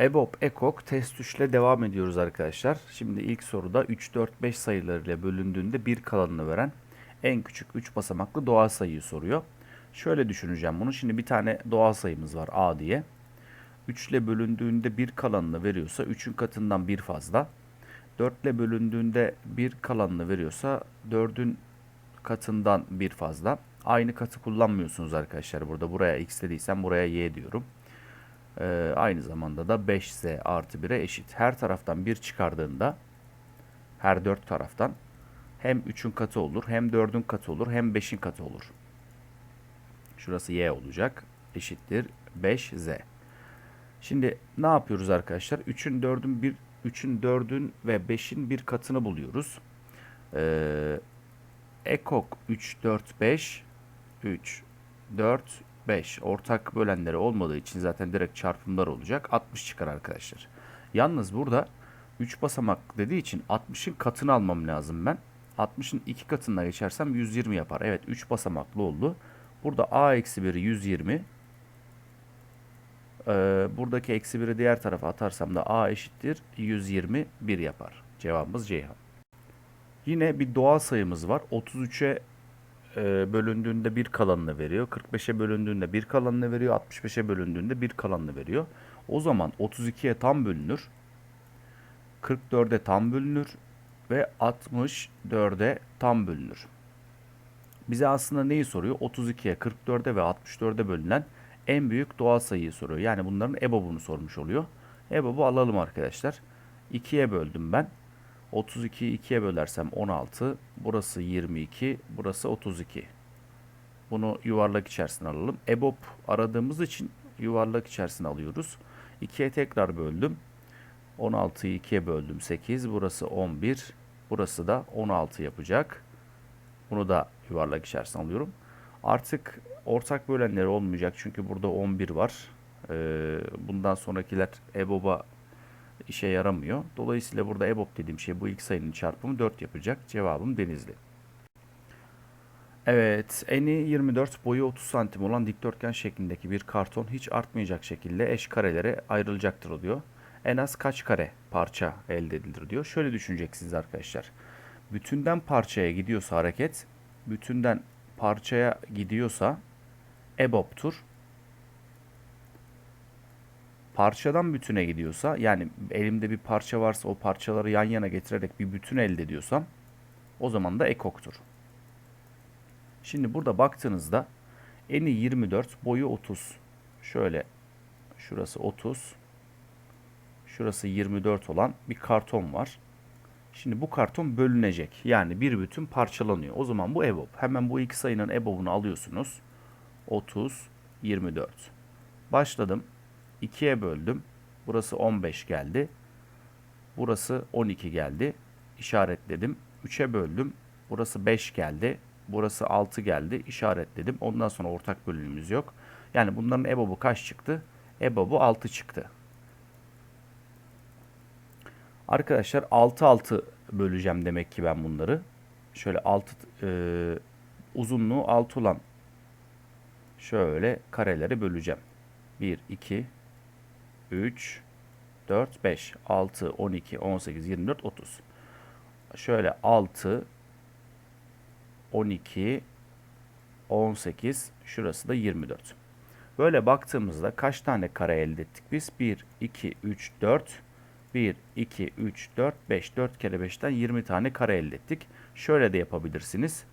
EBOB, EKOK test 3 ile devam ediyoruz arkadaşlar. Şimdi ilk soruda 3, 4, 5 sayılarıyla bölündüğünde bir kalanını veren en küçük 3 basamaklı doğal sayıyı soruyor. Şöyle düşüneceğim bunu. Şimdi bir tane doğal sayımız var A diye. 3 ile bölündüğünde bir kalanını veriyorsa 3'ün katından bir fazla. 4 ile bölündüğünde bir kalanını veriyorsa 4'ün katından bir fazla. Aynı katı kullanmıyorsunuz arkadaşlar burada. Buraya x dediysem buraya y diyorum. Ee, aynı zamanda da 5z artı 1'e eşit. Her taraftan 1 çıkardığında her 4 taraftan hem 3'ün katı olur hem 4'ün katı olur hem 5'in katı olur. Şurası y olacak. Eşittir 5z. Şimdi ne yapıyoruz arkadaşlar? 3'ün 4'ün 1 3'ün 4'ün ve 5'in bir katını buluyoruz. Ee, ekok 3 4 5 3 4 5 ortak bölenleri olmadığı için zaten direkt çarpımlar olacak. 60 çıkar arkadaşlar. Yalnız burada 3 basamak dediği için 60'ın katını almam lazım ben. 60'ın 2 katına geçersem 120 yapar. Evet 3 basamaklı oldu. Burada a eksi 1'i 120. Ee, buradaki eksi 1'i diğer tarafa atarsam da a eşittir 121 yapar. Cevabımız Ceyhan. Yine bir doğal sayımız var. 33'e e, bölündüğünde bir kalanını veriyor. 45'e bölündüğünde bir kalanını veriyor. 65'e bölündüğünde bir kalanını veriyor. O zaman 32'ye tam bölünür. 44'e tam bölünür ve 64'e tam bölünür. Bize aslında neyi soruyor? 32'ye, 44'e ve 64'e bölünen en büyük doğal sayıyı soruyor. Yani bunların EBOB'unu sormuş oluyor. EBOB'u alalım arkadaşlar. 2'ye böldüm ben. 32'yi 2'ye bölersem 16. Burası 22. Burası 32. Bunu yuvarlak içerisine alalım. EBOB aradığımız için yuvarlak içerisine alıyoruz. 2'ye tekrar böldüm. 16'yı 2'ye böldüm 8. Burası 11. Burası da 16 yapacak. Bunu da yuvarlak içerisine alıyorum. Artık ortak bölenleri olmayacak. Çünkü burada 11 var. Ee, bundan sonrakiler EBOB'a işe yaramıyor. Dolayısıyla burada EBOB dediğim şey bu ilk sayının çarpımı 4 yapacak. Cevabım Denizli. Evet, eni 24, boyu 30 santim olan dikdörtgen şeklindeki bir karton hiç artmayacak şekilde eş karelere ayrılacaktır diyor. En az kaç kare parça elde edilir diyor. Şöyle düşüneceksiniz arkadaşlar. Bütünden parçaya gidiyorsa hareket, bütünden parçaya gidiyorsa EBOB'tur. Parçadan bütüne gidiyorsa yani elimde bir parça varsa o parçaları yan yana getirerek bir bütün elde ediyorsam o zaman da ekoktur. Şimdi burada baktığınızda eni 24, boyu 30. Şöyle şurası 30. Şurası 24 olan bir karton var. Şimdi bu karton bölünecek. Yani bir bütün parçalanıyor. O zaman bu EBOB. Hemen bu iki sayının EBOB'unu alıyorsunuz. 30, 24. Başladım. 2'ye böldüm. Burası 15 geldi. Burası 12 geldi. İşaretledim. 3'e böldüm. Burası 5 geldi. Burası 6 geldi. İşaretledim. Ondan sonra ortak bölümümüz yok. Yani bunların EBOB'u kaç çıktı? EBOB'u 6 çıktı. Arkadaşlar 6 6 böleceğim demek ki ben bunları. Şöyle 6 e, uzunluğu 6 olan şöyle karelere böleceğim. 1 2 3 4 5 6 12 18 24 30. Şöyle 6 12 18 şurası da 24. Böyle baktığımızda kaç tane kare elde ettik biz? 1 2 3 4 1, 2, 3, 4, 5. 4 kere 5'ten 20 tane kare elde ettik. Şöyle de yapabilirsiniz.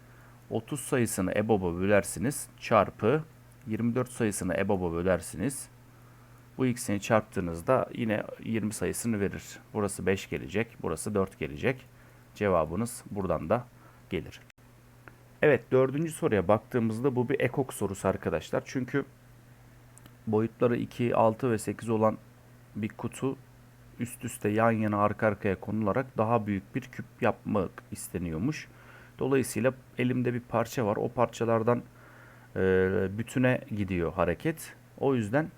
30 sayısını EBOB'a bölersiniz. Çarpı 24 sayısını EBOB'a bölersiniz. Bu ikisini çarptığınızda yine 20 sayısını verir. Burası 5 gelecek. Burası 4 gelecek. Cevabınız buradan da gelir. Evet dördüncü soruya baktığımızda bu bir ekok sorusu arkadaşlar. Çünkü boyutları 2, 6 ve 8 olan bir kutu üst üste yan yana arka arkaya konularak daha büyük bir küp yapmak isteniyormuş. Dolayısıyla elimde bir parça var. O parçalardan e, bütüne gidiyor hareket. O yüzden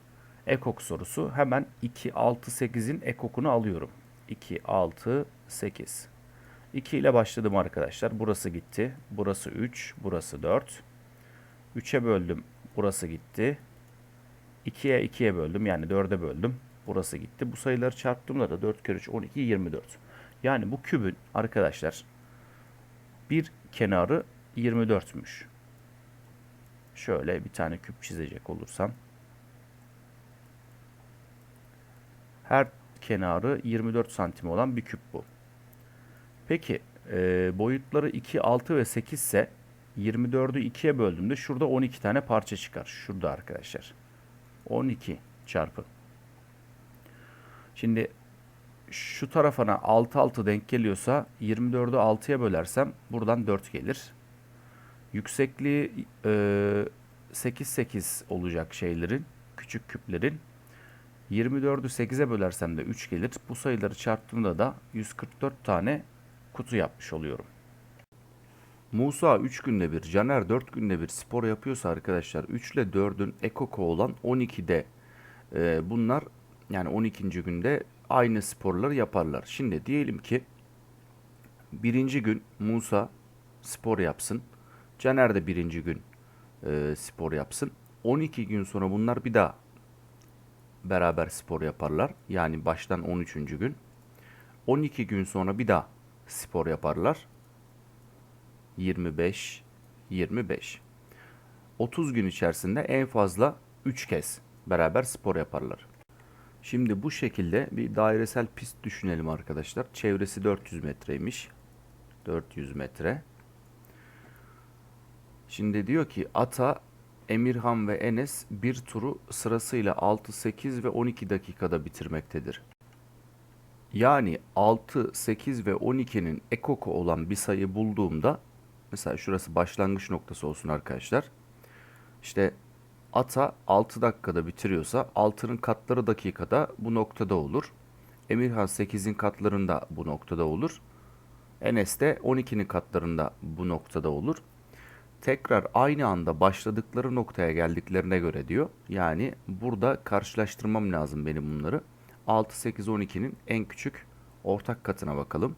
ekok sorusu. Hemen 2, 6, 8'in ekokunu alıyorum. 2, 6, 8. 2 ile başladım arkadaşlar. Burası gitti. Burası 3, burası 4. 3'e böldüm. Burası gitti. 2'ye 2'ye böldüm. Yani 4'e böldüm. Burası gitti. Bu sayıları çarptığımda da 4 kere 3 12 24. Yani bu kübün arkadaşlar bir kenarı 24'müş. Şöyle bir tane küp çizecek olursam. Her kenarı 24 santim olan bir küp bu. Peki e, boyutları 2, 6 ve 8 ise 24'ü 2'ye böldüğümde şurada 12 tane parça çıkar. Şurada arkadaşlar. 12 çarpı. Şimdi şu tarafına 6 6 denk geliyorsa 24'ü 6'ya bölersem buradan 4 gelir. Yüksekliği e, 8 8 olacak şeylerin, küçük küplerin. 24'ü 8'e bölersem de 3 gelir. Bu sayıları çarptığımda da 144 tane kutu yapmış oluyorum. Musa 3 günde bir, Caner 4 günde bir spor yapıyorsa arkadaşlar 3 ile 4'ün ekoko olan 12'de e, bunlar yani 12. günde aynı sporları yaparlar. Şimdi diyelim ki birinci gün Musa spor yapsın. Caner de birinci gün e, spor yapsın. 12 gün sonra bunlar bir daha beraber spor yaparlar. Yani baştan 13. gün. 12 gün sonra bir daha spor yaparlar. 25 25. 30 gün içerisinde en fazla 3 kez beraber spor yaparlar. Şimdi bu şekilde bir dairesel pist düşünelim arkadaşlar. Çevresi 400 metreymiş. 400 metre. Şimdi diyor ki Ata, Emirhan ve Enes bir turu sırasıyla 6, 8 ve 12 dakikada bitirmektedir. Yani 6, 8 ve 12'nin ekoko olan bir sayı bulduğumda mesela şurası başlangıç noktası olsun arkadaşlar. İşte Ata 6 dakikada bitiriyorsa 6'nın katları dakikada bu noktada olur. Emirhan 8'in katlarında bu noktada olur. Enes de 12'nin katlarında bu noktada olur. Tekrar aynı anda başladıkları noktaya geldiklerine göre diyor. Yani burada karşılaştırmam lazım benim bunları. 6, 8, 12'nin en küçük ortak katına bakalım.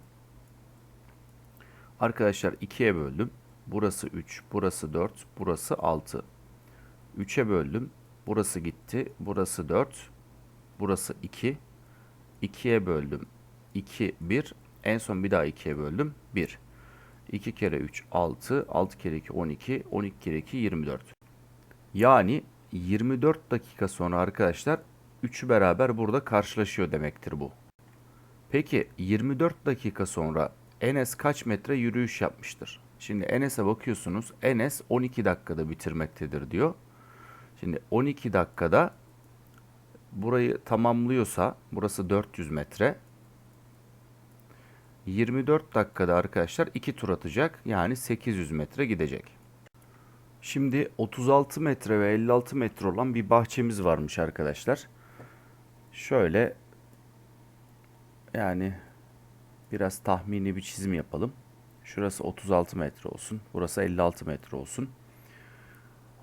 Arkadaşlar 2'ye böldüm. Burası 3, burası 4, burası 6. 3'e böldüm. Burası gitti. Burası 4. Burası 2. 2'ye böldüm. 2, 1. En son bir daha 2'ye böldüm. 1. 2 kere 3, 6. 6 kere 2, 12. 12 kere 2, 24. Yani 24 dakika sonra arkadaşlar üçü beraber burada karşılaşıyor demektir bu. Peki 24 dakika sonra Enes kaç metre yürüyüş yapmıştır? Şimdi Enes'e bakıyorsunuz. Enes 12 dakikada bitirmektedir diyor. Şimdi 12 dakikada burayı tamamlıyorsa burası 400 metre. 24 dakikada arkadaşlar 2 tur atacak. Yani 800 metre gidecek. Şimdi 36 metre ve 56 metre olan bir bahçemiz varmış arkadaşlar. Şöyle yani biraz tahmini bir çizim yapalım. Şurası 36 metre olsun. Burası 56 metre olsun.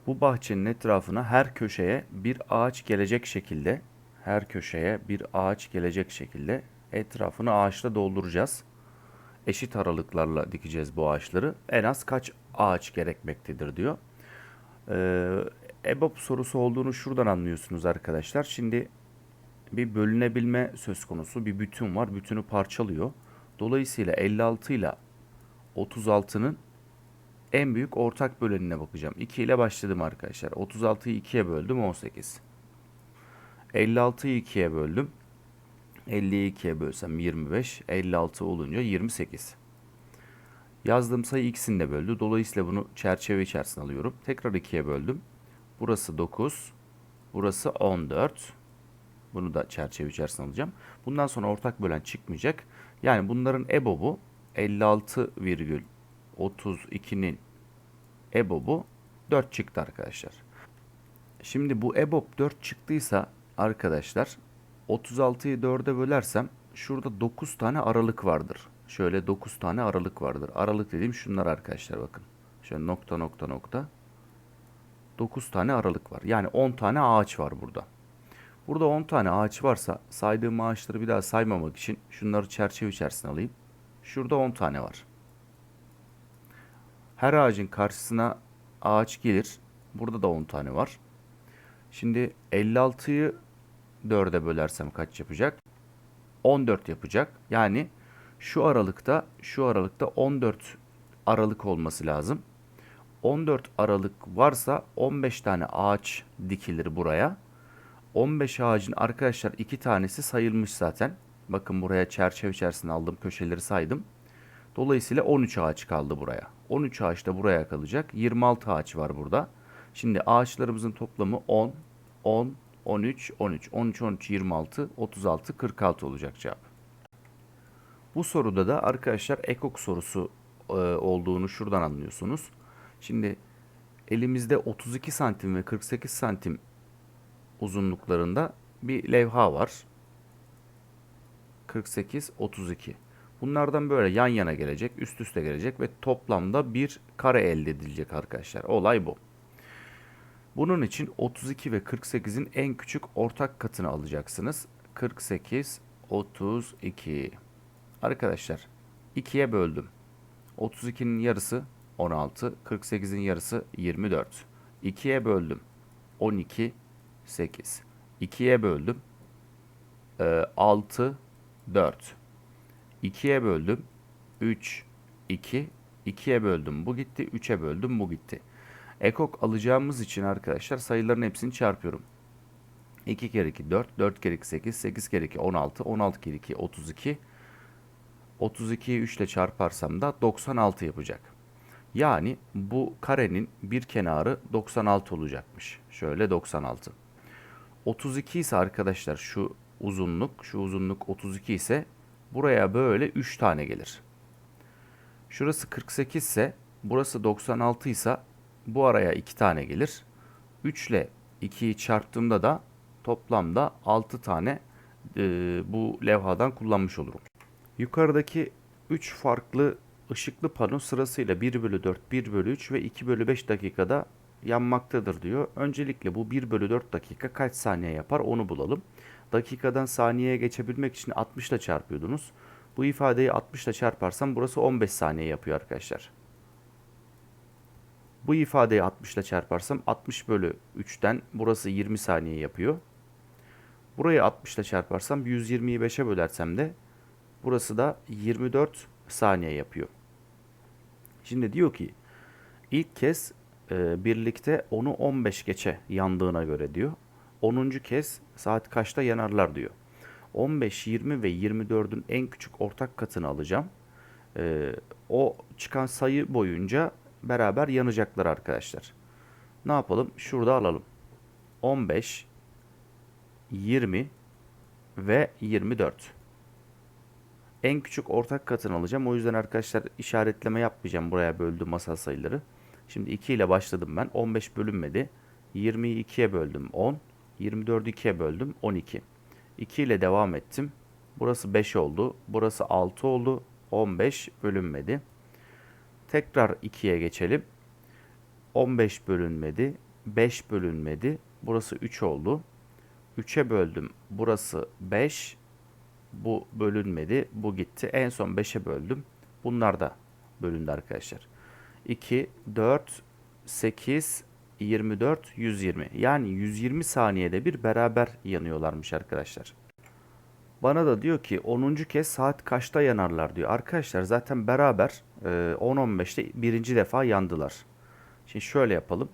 Bu bahçenin etrafına her köşeye bir ağaç gelecek şekilde her köşeye bir ağaç gelecek şekilde etrafını ağaçla dolduracağız. Eşit aralıklarla dikeceğiz bu ağaçları. En az kaç ağaç gerekmektedir diyor. Ee, EBOB sorusu olduğunu şuradan anlıyorsunuz arkadaşlar. Şimdi bir bölünebilme söz konusu. Bir bütün var. Bütünü parçalıyor. Dolayısıyla 56 ile 36'nın en büyük ortak bölenine bakacağım. 2 ile başladım arkadaşlar. 36'yı 2'ye böldüm 18. 56'yı 2'ye böldüm. 50'yi 2'ye bölsem 25. 56 olunca 28. Yazdığım sayı ikisini böldü. Dolayısıyla bunu çerçeve içerisine alıyorum. Tekrar 2'ye böldüm. Burası 9. Burası 14. Bunu da çerçeve içerisine alacağım. Bundan sonra ortak bölen çıkmayacak. Yani bunların EBOB'u 56,32'nin EBOB'u 4 çıktı arkadaşlar. Şimdi bu EBOB 4 çıktıysa arkadaşlar 36'yı 4'e bölersem şurada 9 tane aralık vardır. Şöyle 9 tane aralık vardır. Aralık dediğim şunlar arkadaşlar bakın. Şöyle nokta nokta nokta. 9 tane aralık var. Yani 10 tane ağaç var burada. Burada 10 tane ağaç varsa saydığım ağaçları bir daha saymamak için şunları çerçeve içerisine alayım. Şurada 10 tane var. Her ağacın karşısına ağaç gelir. Burada da 10 tane var. Şimdi 56'yı 4'e bölersem kaç yapacak? 14 yapacak. Yani şu aralıkta şu aralıkta 14 aralık olması lazım. 14 aralık varsa 15 tane ağaç dikilir buraya. 15 ağacın arkadaşlar iki tanesi sayılmış zaten. Bakın buraya çerçeve içerisinde aldım köşeleri saydım. Dolayısıyla 13 ağaç kaldı buraya. 13 ağaç da buraya kalacak. 26 ağaç var burada. Şimdi ağaçlarımızın toplamı 10, 10, 13, 13, 13, 13, 26, 36, 46 olacak cevap. Bu soruda da arkadaşlar ekok sorusu e, olduğunu şuradan anlıyorsunuz. Şimdi elimizde 32 santim ve 48 santim uzunluklarında bir levha var. 48, 32. Bunlardan böyle yan yana gelecek, üst üste gelecek ve toplamda bir kare elde edilecek arkadaşlar. Olay bu. Bunun için 32 ve 48'in en küçük ortak katını alacaksınız. 48, 32. Arkadaşlar 2'ye böldüm. 32'nin yarısı 16, 48'in yarısı 24. 2'ye böldüm. 12, 8. 2'ye böldüm. Ee, 6, 4. 2'ye böldüm. 3, 2. 2'ye böldüm. Bu gitti. 3'e böldüm. Bu gitti. Ekok alacağımız için arkadaşlar sayıların hepsini çarpıyorum. 2 kere 2 4, 4 kere 2 8, 8 kere 2 16, 16 kere 2 32. 32'yi 3 ile çarparsam da 96 yapacak. Yani bu karenin bir kenarı 96 olacakmış. Şöyle 96. 32 ise arkadaşlar şu uzunluk, şu uzunluk 32 ise buraya böyle 3 tane gelir. Şurası 48 ise burası 96 ise bu araya 2 tane gelir. 3 ile 2'yi çarptığımda da toplamda 6 tane e, bu levhadan kullanmış olurum. Yukarıdaki 3 farklı ışıklı pano sırasıyla 1 bölü 4, 1 bölü 3 ve 2 bölü 5 dakikada yanmaktadır diyor. Öncelikle bu 1 bölü 4 dakika kaç saniye yapar onu bulalım. Dakikadan saniyeye geçebilmek için 60 ile çarpıyordunuz. Bu ifadeyi 60 ile çarparsam burası 15 saniye yapıyor arkadaşlar. Bu ifadeyi 60 ile çarparsam 60 bölü 3'ten burası 20 saniye yapıyor. Burayı 60 ile çarparsam 120'yi 5'e bölersem de burası da 24 saniye yapıyor. Şimdi diyor ki ilk kez e, birlikte onu 15 geçe yandığına göre diyor. 10. kez saat kaçta yanarlar diyor. 15, 20 ve 24'ün en küçük ortak katını alacağım. E, o çıkan sayı boyunca beraber yanacaklar arkadaşlar. Ne yapalım? Şurada alalım. 15, 20 ve 24. En küçük ortak katını alacağım. O yüzden arkadaşlar işaretleme yapmayacağım. Buraya böldüm masal sayıları. Şimdi 2 ile başladım ben. 15 bölünmedi. 20'yi 2'ye böldüm 10. 24'ü 2'ye böldüm 12. 2 ile devam ettim. Burası 5 oldu. Burası 6 oldu. 15 bölünmedi. Tekrar 2'ye geçelim. 15 bölünmedi. 5 bölünmedi. Burası 3 oldu. 3'e böldüm. Burası 5. Bu bölünmedi. Bu gitti. En son 5'e böldüm. Bunlar da bölündü arkadaşlar. 2, 4, 8, 24, 120. Yani 120 saniyede bir beraber yanıyorlarmış arkadaşlar. Bana da diyor ki 10. kez saat kaçta yanarlar diyor. Arkadaşlar zaten beraber 10-15'te birinci defa yandılar. Şimdi şöyle yapalım.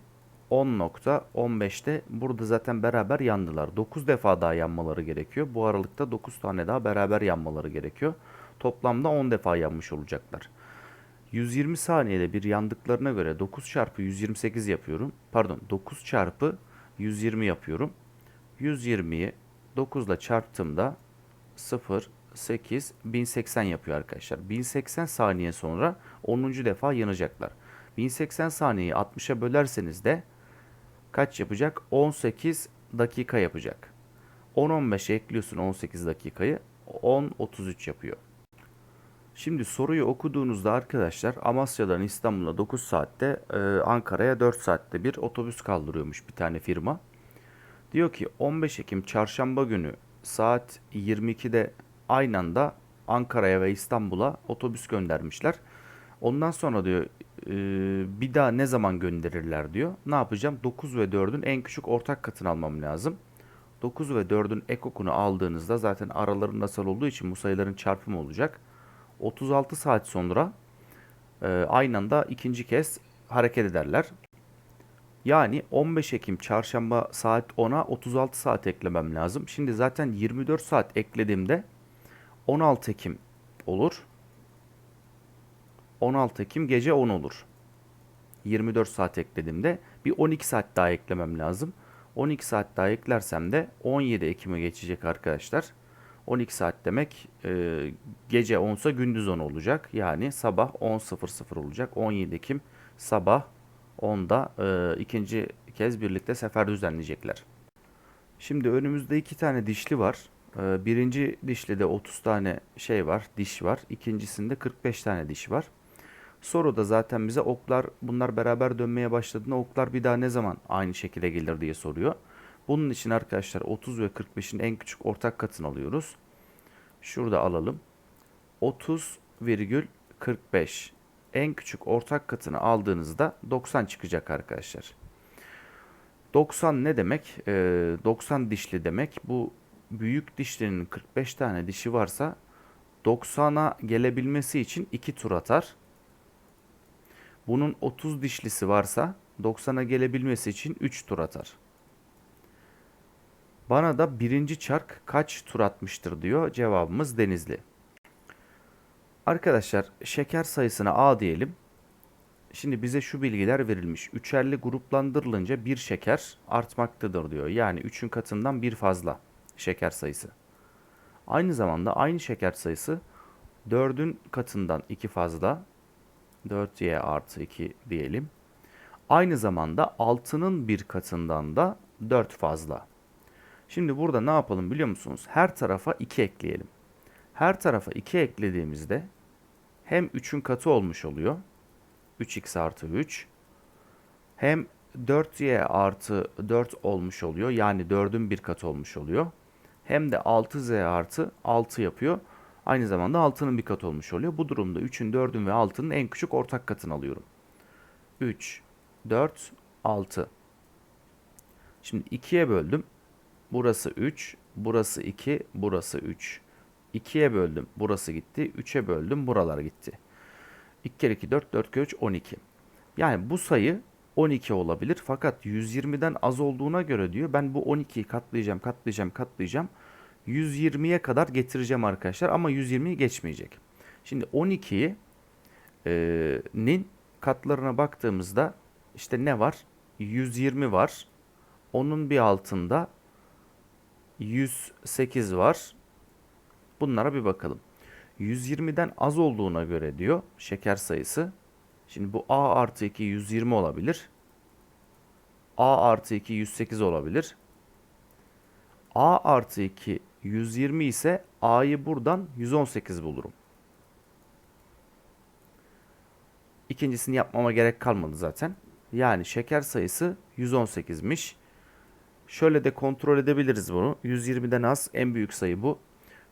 10.15'te burada zaten beraber yandılar. 9 defa daha yanmaları gerekiyor. Bu aralıkta 9 tane daha beraber yanmaları gerekiyor. Toplamda 10 defa yanmış olacaklar. 120 saniyede bir yandıklarına göre 9 çarpı 128 yapıyorum. Pardon 9 çarpı 120 yapıyorum. 120'yi 9 ile çarptığımda 0, 8, 1080 yapıyor arkadaşlar. 1080 saniye sonra 10. defa yanacaklar. 1080 saniyeyi 60'a bölerseniz de kaç yapacak? 18 dakika yapacak. 10-15'e ekliyorsun 18 dakikayı. 10-33 yapıyor. Şimdi soruyu okuduğunuzda arkadaşlar Amasya'dan İstanbul'a 9 saatte, e, Ankara'ya 4 saatte bir otobüs kaldırıyormuş bir tane firma. Diyor ki 15 Ekim çarşamba günü saat 22'de aynı anda Ankara'ya ve İstanbul'a otobüs göndermişler. Ondan sonra diyor e, bir daha ne zaman gönderirler diyor. Ne yapacağım? 9 ve 4'ün en küçük ortak katını almam lazım. 9 ve 4'ün ekokunu aldığınızda zaten araları nasıl olduğu için bu sayıların çarpımı olacak. 36 saat sonra e, aynı anda ikinci kez hareket ederler. Yani 15 Ekim çarşamba saat 10'a 36 saat eklemem lazım. Şimdi zaten 24 saat eklediğimde 16 Ekim olur. 16 Ekim gece 10 olur. 24 saat eklediğimde bir 12 saat daha eklemem lazım. 12 saat daha eklersem de 17 Ekim'e geçecek arkadaşlar. 12 saat demek e, gece 10'sa gündüz 10 olacak. Yani sabah 10.00 olacak. 17 Ekim sabah 10'da e, ikinci kez birlikte sefer düzenleyecekler. Şimdi önümüzde iki tane dişli var. E, birinci dişlide 30 tane şey var, diş var. İkincisinde 45 tane diş var. Soruda zaten bize oklar bunlar beraber dönmeye başladığında oklar bir daha ne zaman aynı şekilde gelir diye soruyor. Bunun için arkadaşlar 30 ve 45'in en küçük ortak katını alıyoruz. Şurada alalım. 30,45 en küçük ortak katını aldığınızda 90 çıkacak arkadaşlar. 90 ne demek? Ee, 90 dişli demek. Bu büyük dişlinin 45 tane dişi varsa 90'a gelebilmesi için 2 tur atar. Bunun 30 dişlisi varsa 90'a gelebilmesi için 3 tur atar. Bana da birinci çark kaç tur atmıştır diyor. Cevabımız Denizli. Arkadaşlar şeker sayısına A diyelim. Şimdi bize şu bilgiler verilmiş. Üçerli gruplandırılınca bir şeker artmaktadır diyor. Yani 3'ün katından bir fazla şeker sayısı. Aynı zamanda aynı şeker sayısı 4'ün katından 2 fazla. 4y artı 2 diyelim. Aynı zamanda 6'nın bir katından da 4 fazla. Şimdi burada ne yapalım biliyor musunuz? Her tarafa 2 ekleyelim. Her tarafa 2 eklediğimizde hem 3'ün katı olmuş oluyor. 3x artı 3. Hem 4y artı 4 olmuş oluyor. Yani 4'ün bir katı olmuş oluyor. Hem de 6z artı 6 yapıyor. Aynı zamanda 6'nın bir katı olmuş oluyor. Bu durumda 3'ün, 4'ün ve 6'nın en küçük ortak katını alıyorum. 3, 4, 6. Şimdi 2'ye böldüm. Burası 3, burası 2, burası 3. 2'ye böldüm. Burası gitti. 3'e böldüm. Buralar gitti. 2 kere 2 4, 4 kere 3 12. Yani bu sayı 12 olabilir. Fakat 120'den az olduğuna göre diyor ben bu 12'yi katlayacağım, katlayacağım, katlayacağım. 120'ye kadar getireceğim arkadaşlar ama 120'yi geçmeyecek. Şimdi 12'yi e, katlarına baktığımızda işte ne var? 120 var. Onun bir altında 108 var. Bunlara bir bakalım. 120'den az olduğuna göre diyor şeker sayısı. Şimdi bu A artı 2 120 olabilir. A artı 2 108 olabilir. A artı 2 120 ise A'yı buradan 118 bulurum. İkincisini yapmama gerek kalmadı zaten. Yani şeker sayısı 118'miş. Şöyle de kontrol edebiliriz bunu. 120'den az en büyük sayı bu.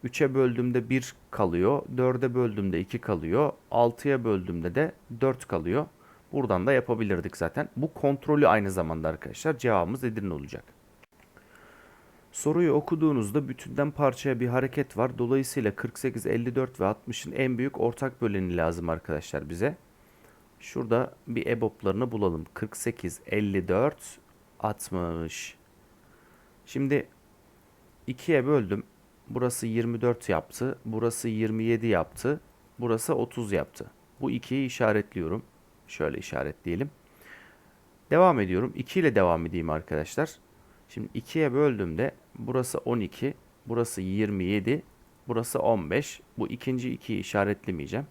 3'e böldüğümde 1 kalıyor. 4'e böldüğümde 2 kalıyor. 6'ya böldüğümde de 4 kalıyor. Buradan da yapabilirdik zaten. Bu kontrolü aynı zamanda arkadaşlar. Cevabımız Edirne olacak. Soruyu okuduğunuzda bütünden parçaya bir hareket var. Dolayısıyla 48, 54 ve 60'ın en büyük ortak böleni lazım arkadaşlar bize. Şurada bir EBOB'larını bulalım. 48, 54, 60. Şimdi 2'ye böldüm. Burası 24 yaptı. Burası 27 yaptı. Burası 30 yaptı. Bu 2'yi işaretliyorum. Şöyle işaretleyelim. Devam ediyorum. 2 ile devam edeyim arkadaşlar. Şimdi 2'ye böldüğümde burası 12, burası 27, burası 15. Bu ikinci 2'yi işaretlemeyeceğim.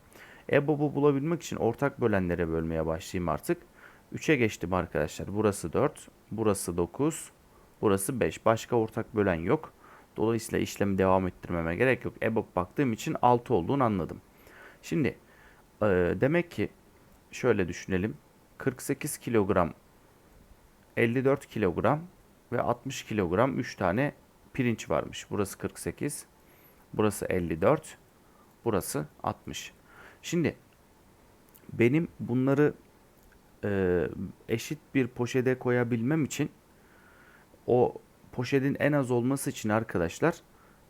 EBOB'u bulabilmek için ortak bölenlere bölmeye başlayayım artık. 3'e geçtim arkadaşlar. Burası 4, burası 9, burası 5. Başka ortak bölen yok. Dolayısıyla işlemi devam ettirmeme gerek yok. EBOB baktığım için 6 olduğunu anladım. Şimdi e, demek ki şöyle düşünelim. 48 kilogram 54 kilogram ve 60 kilogram 3 tane pirinç varmış. Burası 48, burası 54, burası 60. Şimdi benim bunları e, eşit bir poşete koyabilmem için o poşetin en az olması için arkadaşlar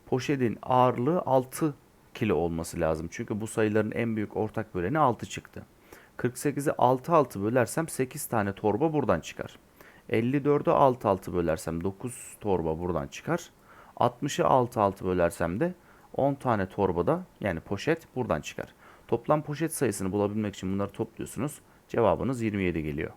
poşetin ağırlığı 6 kilo olması lazım. Çünkü bu sayıların en büyük ortak böleni 6 çıktı. 48'i 6 6 bölersem 8 tane torba buradan çıkar. 54'ü 6 6 bölersem 9 torba buradan çıkar. 60'ı 6 6 bölersem de 10 tane torbada yani poşet buradan çıkar. Toplam poşet sayısını bulabilmek için bunları topluyorsunuz. Cevabınız 27 geliyor.